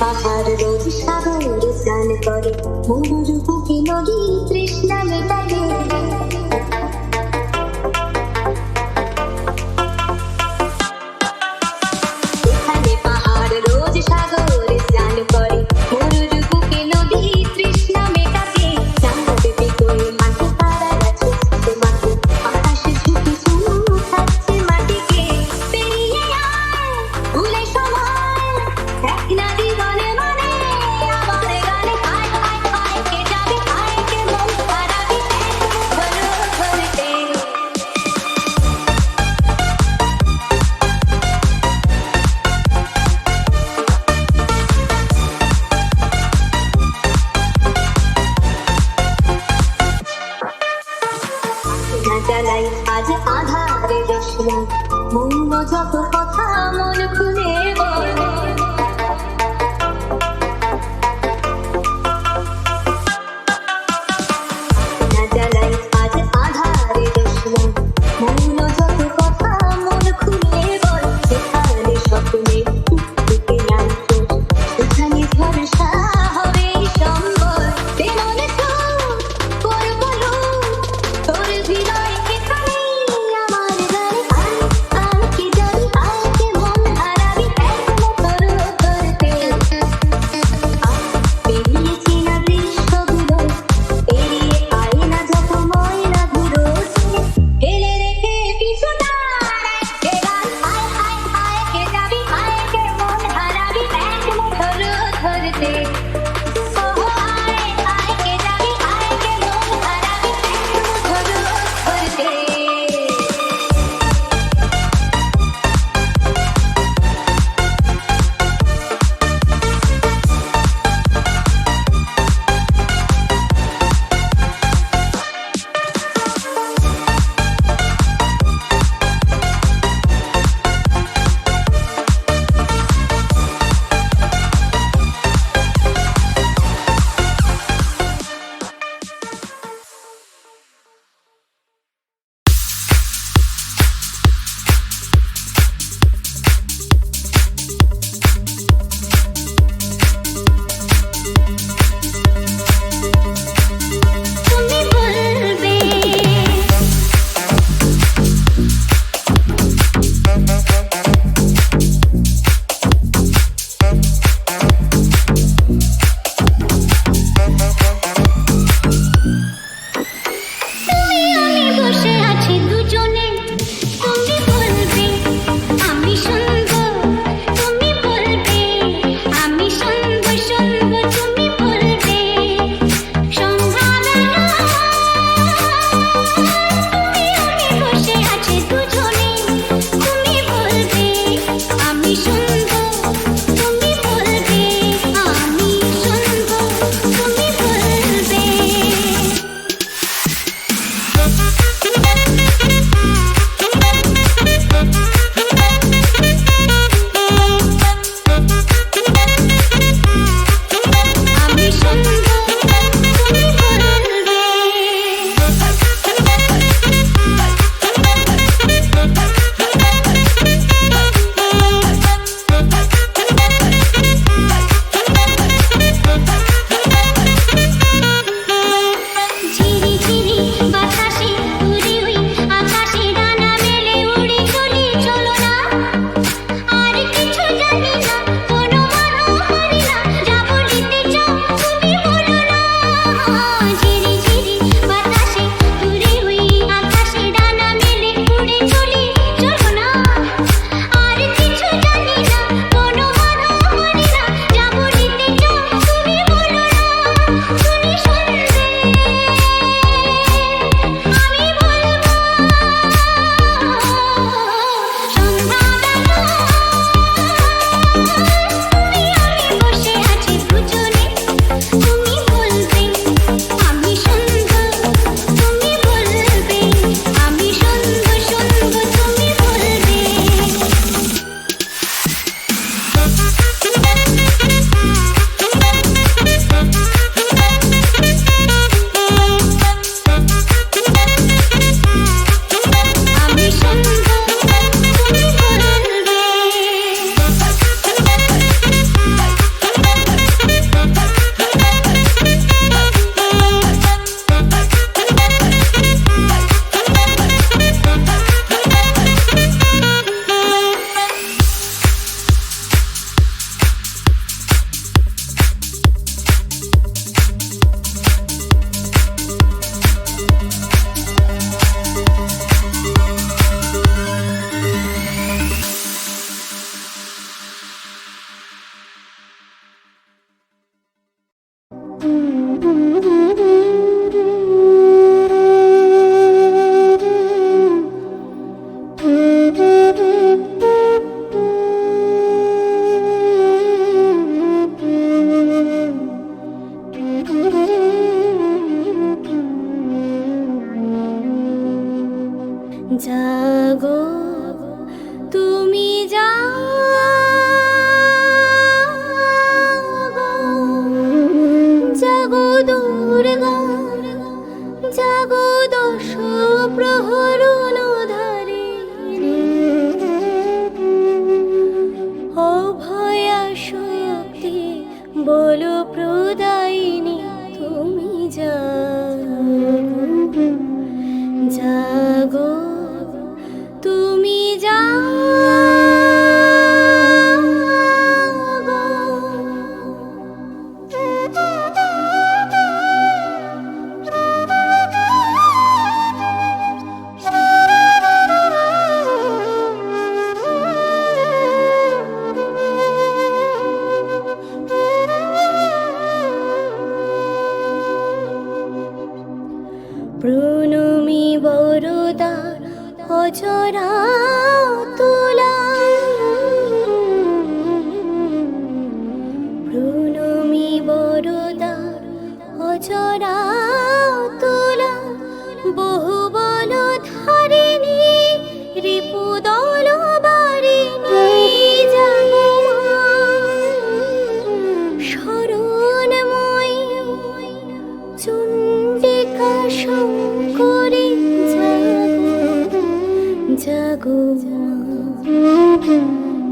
পাহাড় রবি সাগরে স্নান করে। মরুর বুকে নদীর তৃষ্ণা মেটালে। जप कथा मुलुक ने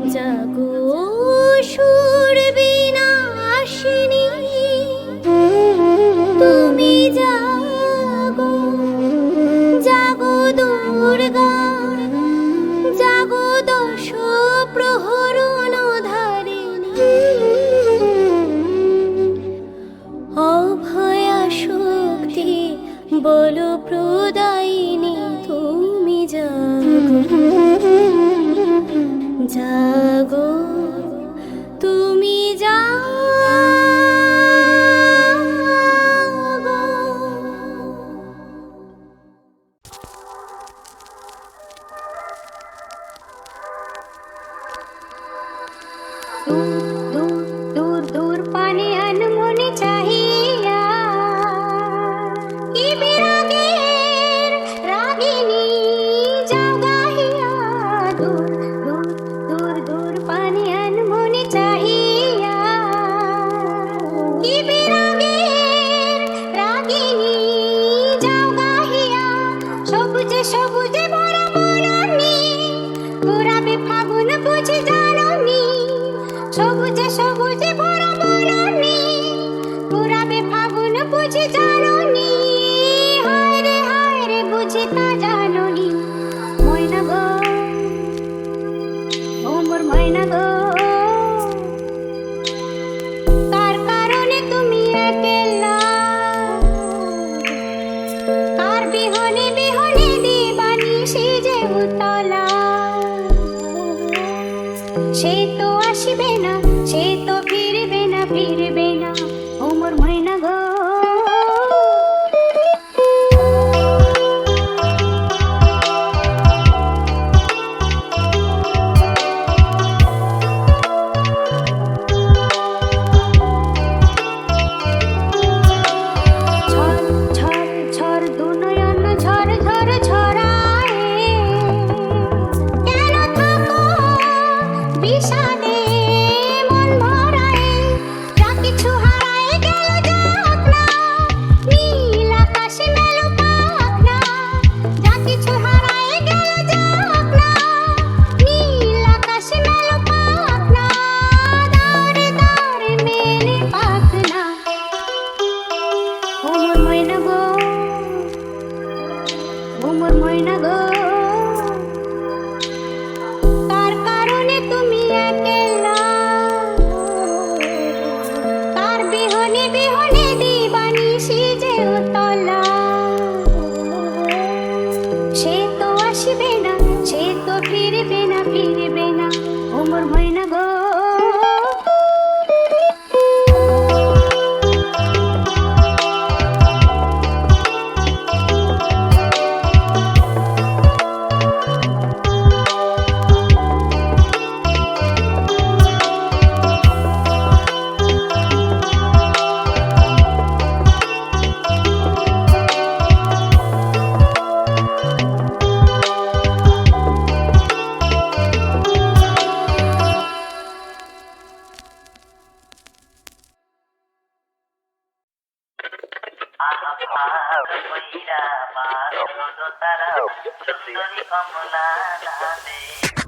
জাগো সুর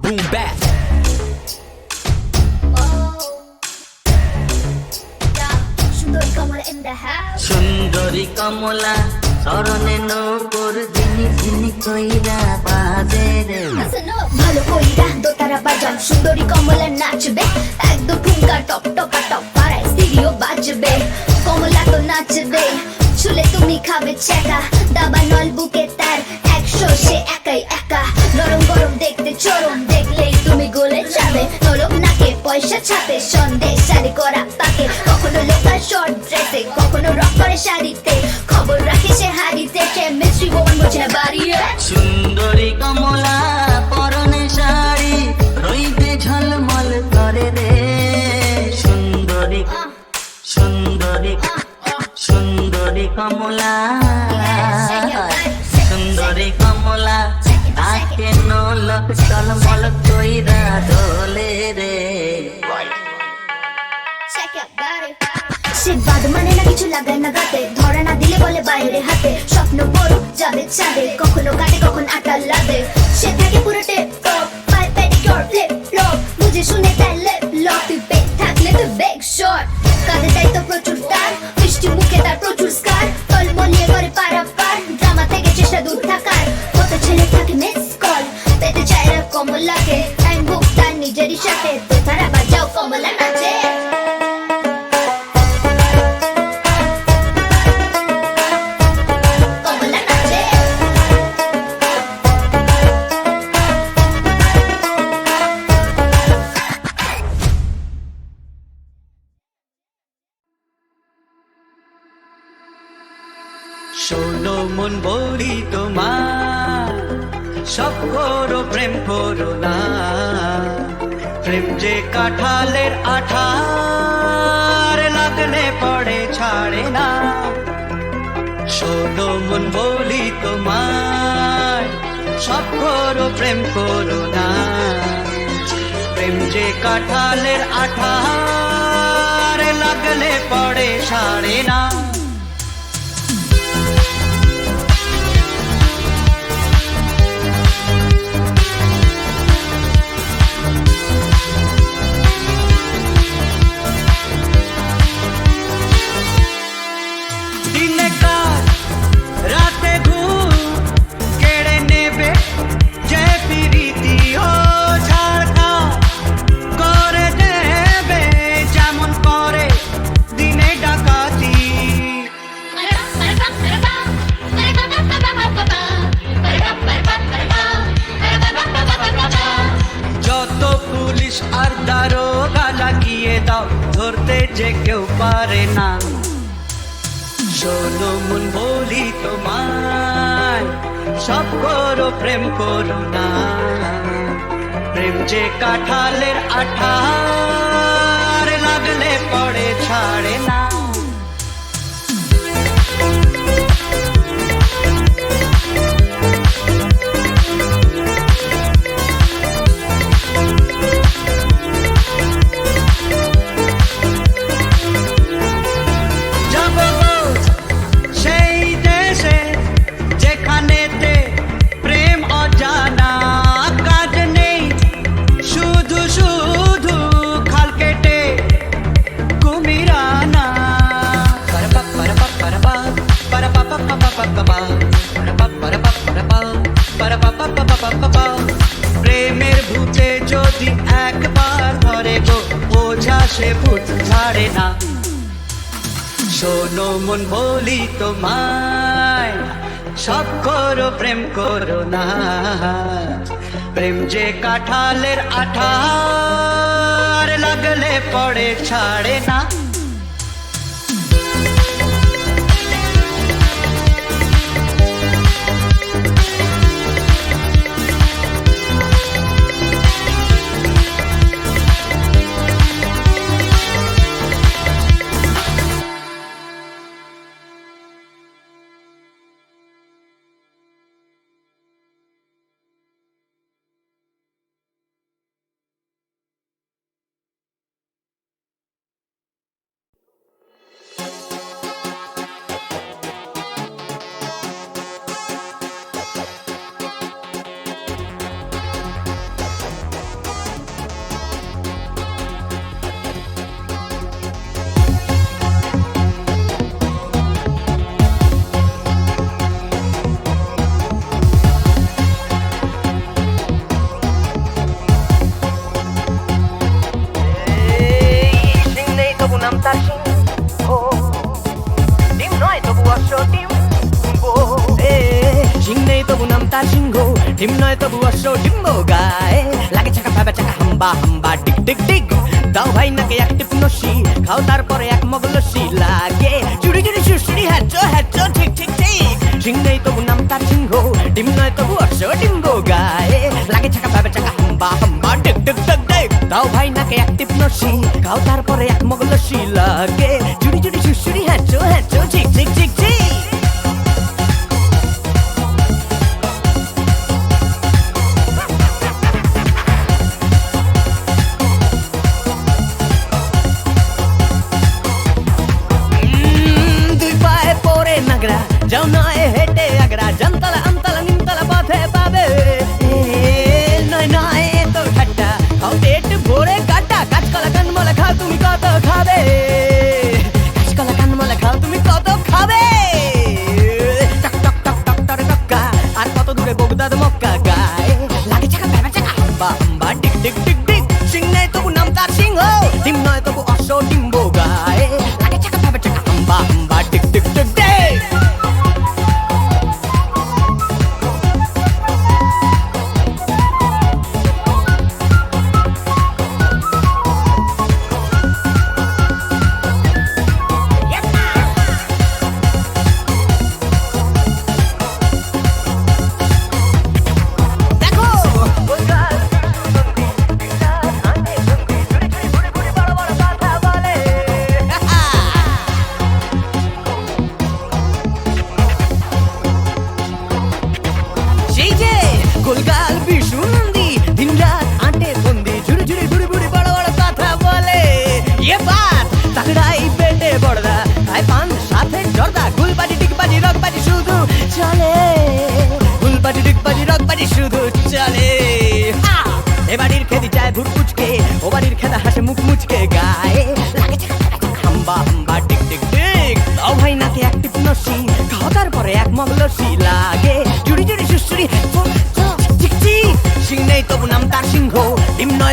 Boom back. সুন্দরী কমল in the house সুন্দরী কমলা স্মরণে নপুর দিনি দিনি কইরা বাজে রে ভালো কইরা দোতারা বাজাও সুন্দরী কমলা নাচবে একদম ঠুমকা টপ টপা টপ পাড়ায় স্টিরিও বাজবে কমলা তো নাচবে ছুলে তুমি খাবে চেকা দাবা নল বুকে তার একশো সে একাই একা নরম গরম দেখতে চরম ছাপে সন্দেশ শাড়ি করা পাকে কখনো লোকাল শর্ট ড্রেসে কখনো রক করে শাড়িতে। খবর রাখে সে হাড়িতে কেমিস্ট্রি বোন বোঝে না বাড়িয়ে সুন্দরী কমলা পরনে শাড়ি রইতে ঝলমল করে রে। সুন্দরী সুন্দরী সুন্দরী কমলা। কিছু লাগায় না গাতে ধরা না দিলে বলে বাইরে হাতে। স্বপ্ন বড় যাবে চাঁদে, কখনো কাটে, কখন আটা লাগে সে থাকে পুরো টেপ টপ বুঝে শুনে লেপ লক তুই পেট থাকলে তুই বেগ শর্ট শোনো মন বলি তোমার, সব করো প্রেম করো না। প্রেম যে কাঠালের আঠার লাগলে পড়ে ছাড়ে না। শোনো মন বলি তোমার, সব করো প্রেম করো না। প্রেম যে কাঠালের আঠার লাগলে পড়ে ছাড়ে না। প্রেম বোঝা সে ভূত ছাড়ে না। শোনো মন বলি তোমায়, সব করো প্রেম করো না। প্রেম যে কাঠালের আঠার লাগলে পড়ে ছাড়ে না। ডিম নয় তবু অশ্ব ডিম্ব গায়ে। লাগে চাকা, ভাবে চাকা, হাম্বা হাম্বা টিক টিক টিক দাও ভাই নাকে এক টিপ নসি, খাও তারপরে এক মগ লস্যি লাগে। চুরি চুরি সুসুরি হ্যাচ হ্যাচ ঠিক ঠিক ঠিক। সিং নেই তবু নাম তার সিংহ ডিম নয় তবু অশ্ব ডিম্ব গায়ে। লাগে চাকা, ভাবে চাকা, হাম্বা হাম্বা টিক টিক টিক টিক দাও ভাই নাকে এক টিপ নসি, খাও তারপরে এক মগ লস্যি লাগে।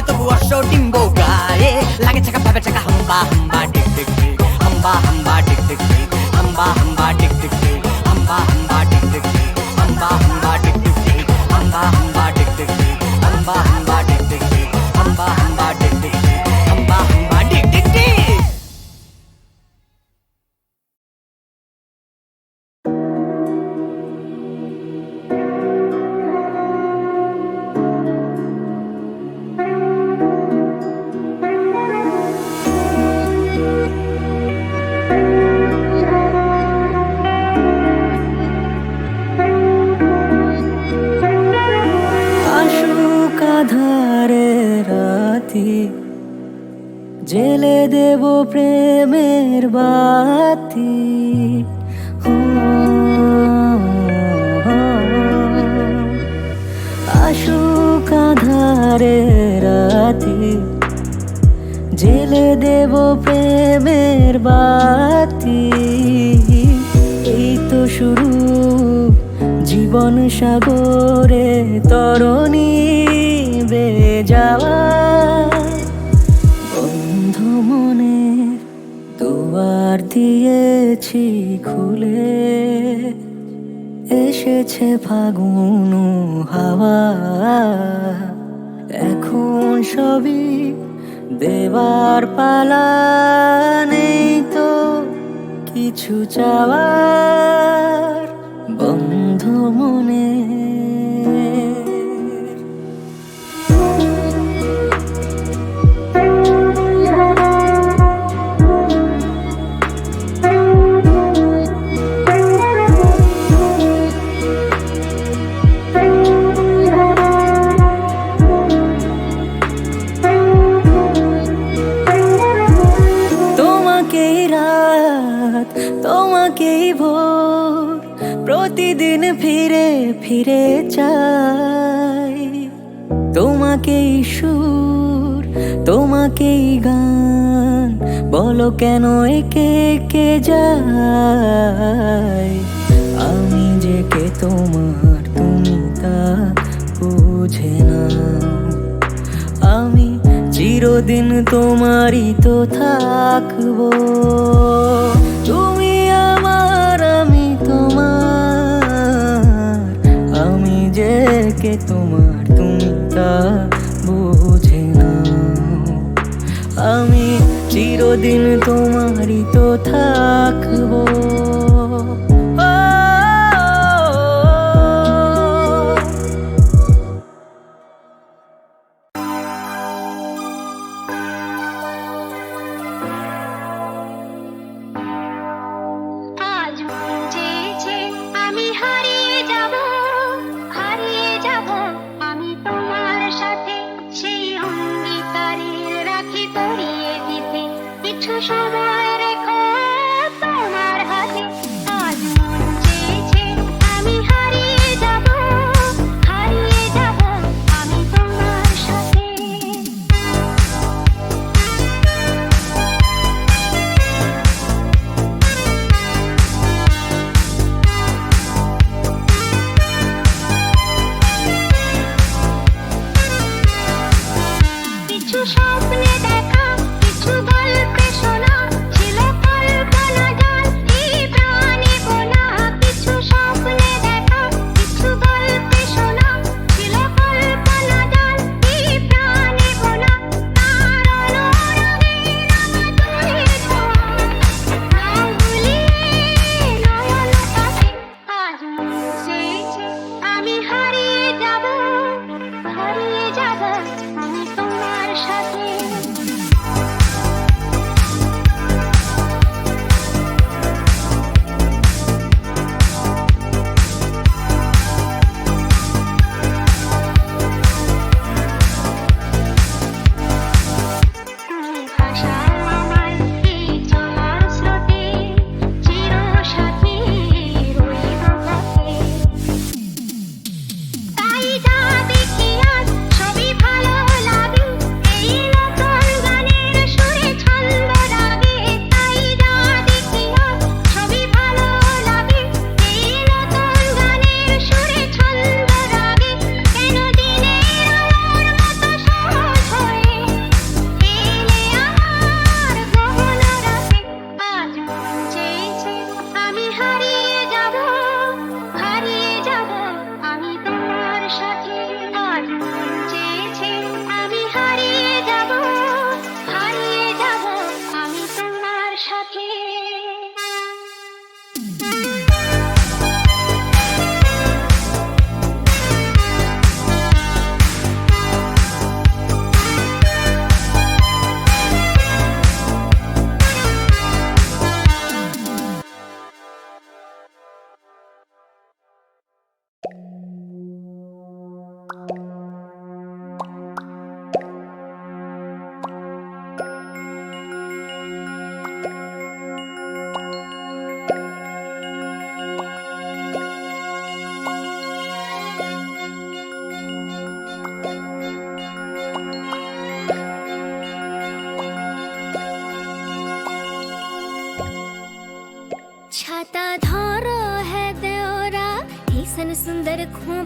तो हुआ शोटिंग गाए लगे चका पापे चका हम्बा প্রেমের বাতি। হো, আশুক আধারে রাতি। জেলে দেব প্রেমের বাতি। এই তো শুরু জীবন সাগরে তরণী বে যাওয়া দিয়েছি খুলে এসেছে ফাগুন হাওয়া। এখন সবই দেবার পালা নেই তো কিছু চাওয়ার ফিরে চাই। তোমাকেই সুর, তোমাকেই গান, বলো কেন একে কে যায় আমি যে কে তোমার তুমি তা বুঝে না আমি চিরদিন তোমারই তো থাকব। তুমি থেকে তোমার তুমি বুঝে না আমি চিরদিন তোমারই তো থাকব।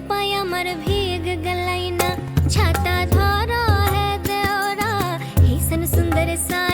भीग छाता धरा है देवरा सुंदर सा